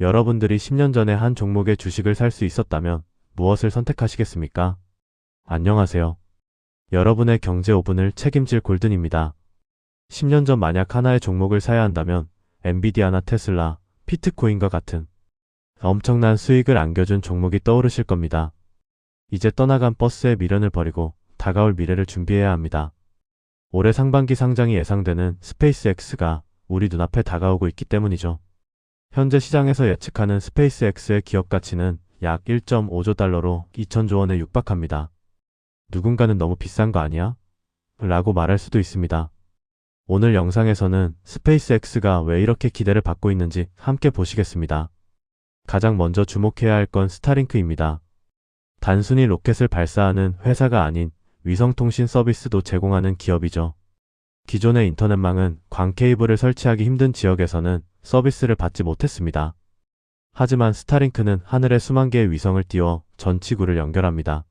여러분들이 10년 전에 한 종목의 주식을 살 수 있었다면 무엇을 선택하시겠습니까? 안녕하세요. 여러분의 경제 5분을 책임질 골든입니다. 10년 전 만약 하나의 종목을 사야 한다면 엔비디아나 테슬라, 피트코인과 같은 엄청난 수익을 안겨준 종목이 떠오르실 겁니다. 이제 떠나간 버스의 미련을 버리고 다가올 미래를 준비해야 합니다. 올해 상반기 상장이 예상되는 스페이스X가 우리 눈앞에 다가오고 있기 때문이죠. 현재 시장에서 예측하는 스페이스X의 기업 가치는 약 1.5조 달러로 2천조 원에 육박합니다. 누군가는 너무 비싼 거 아니야? 라고 말할 수도 있습니다. 오늘 영상에서는 스페이스X가 왜 이렇게 기대를 받고 있는지 함께 보시겠습니다. 가장 먼저 주목해야 할 건 스타링크입니다. 단순히 로켓을 발사하는 회사가 아닌 위성통신 서비스도 제공하는 기업이죠. 기존의 인터넷망은 광 케이블을 설치하기 힘든 지역에서는 서비스를 받지 못했습니다. 하지만 스타링크는 하늘에 수만 개의 위성을 띄워 전 지구를 연결합니다.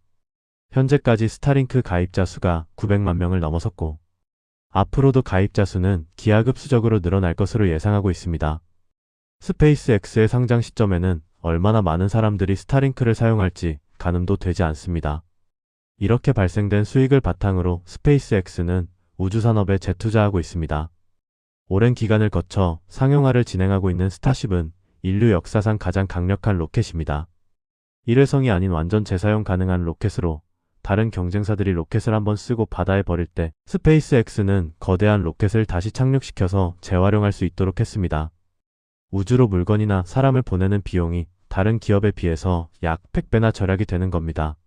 현재까지 스타링크 가입자 수가 900만 명을 넘어섰고 앞으로도 가입자 수는 기하급수적으로 늘어날 것으로 예상하고 있습니다. 스페이스X의 상장 시점에는 얼마나 많은 사람들이 스타링크를 사용할지 가늠도 되지 않습니다. 이렇게 발생된 수익을 바탕으로 스페이스X는 우주산업에 재투자하고 있습니다. 오랜 기간을 거쳐 상용화를 진행하고 있는 스타쉽은 인류 역사상 가장 강력한 로켓입니다. 일회성이 아닌 완전 재사용 가능한 로켓으로 다른 경쟁사들이 로켓을 한번 쓰고 바다에 버릴 때 스페이스X는 거대한 로켓을 다시 착륙시켜서 재활용할 수 있도록 했습니다. 우주로 물건이나 사람을 보내는 비용이 다른 기업에 비해서 약 100배나 절약이 되는 겁니다.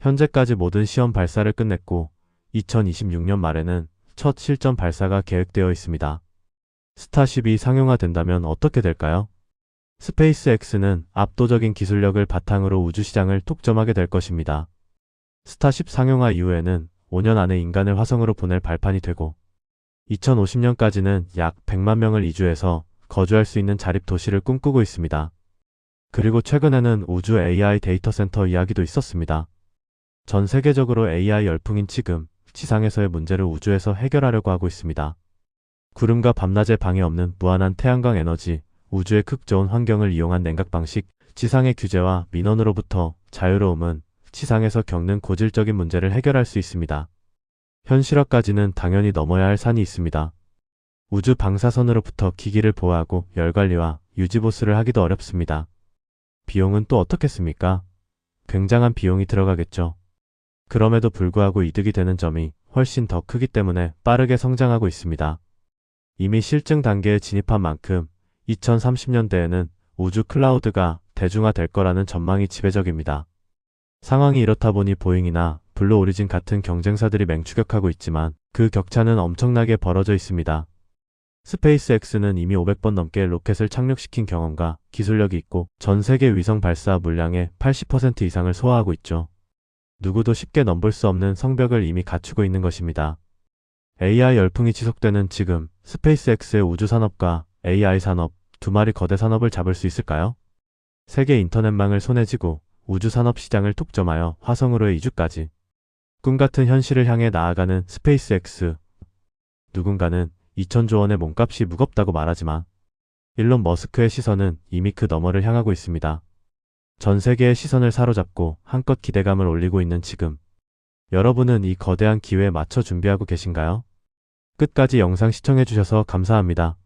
현재까지 모든 시험 발사를 끝냈고 2026년 말에는 첫 실전 발사가 계획되어 있습니다. 스타쉽이 상용화된다면 어떻게 될까요? 스페이스X는 압도적인 기술력을 바탕으로 우주시장을 독점하게 될 것입니다. 스타쉽 상용화 이후에는 5년 안에 인간을 화성으로 보낼 발판이 되고 2050년까지는 약 100만 명을 이주해서 거주할 수 있는 자립 도시를 꿈꾸고 있습니다. 그리고 최근에는 우주 AI 데이터 센터 이야기도 있었습니다. 전 세계적으로 AI 열풍인 지금 지상에서의 문제를 우주에서 해결하려고 하고 있습니다. 구름과 밤낮의 방해 없는 무한한 태양광 에너지, 우주의 극 좋은 환경을 이용한 냉각 방식, 지상의 규제와 민원으로부터 자유로움은 지상에서 겪는 고질적인 문제를 해결할 수 있습니다. 현실화까지는 당연히 넘어야 할 산이 있습니다. 우주 방사선으로부터 기기를 보호하고 열 관리와 유지 보수를 하기도 어렵습니다. 비용은 또 어떻겠습니까? 굉장한 비용이 들어가겠죠. 그럼에도 불구하고 이득이 되는 점이 훨씬 더 크기 때문에 빠르게 성장하고 있습니다. 이미 실증 단계에 진입한 만큼 2030년대에는 우주 클라우드가 대중화될 거라는 전망이 지배적입니다. 상황이 이렇다 보니 보잉이나 블루 오리진 같은 경쟁사들이 맹추격하고 있지만 그 격차는 엄청나게 벌어져 있습니다. 스페이스X는 이미 500번 넘게 로켓을 착륙시킨 경험과 기술력이 있고 전 세계 위성 발사 물량의 80% 이상을 소화하고 있죠. 누구도 쉽게 넘볼 수 없는 성벽을 이미 갖추고 있는 것입니다. AI 열풍이 지속되는 지금 스페이스X의 우주 산업과 AI 산업 두 마리 거대 산업을 잡을 수 있을까요? 세계 인터넷망을 손에 쥐고 우주 산업 시장을 독점하여 화성으로의 이주까지 꿈같은 현실을 향해 나아가는 스페이스X 누군가는 2천조 원의 몸값이 무겁다고 말하지만 일론 머스크의 시선은 이미 그 너머를 향하고 있습니다. 전 세계의 시선을 사로잡고 한껏 기대감을 올리고 있는 지금 여러분은 이 거대한 기회에 맞춰 준비하고 계신가요? 끝까지 영상 시청해주셔서 감사합니다.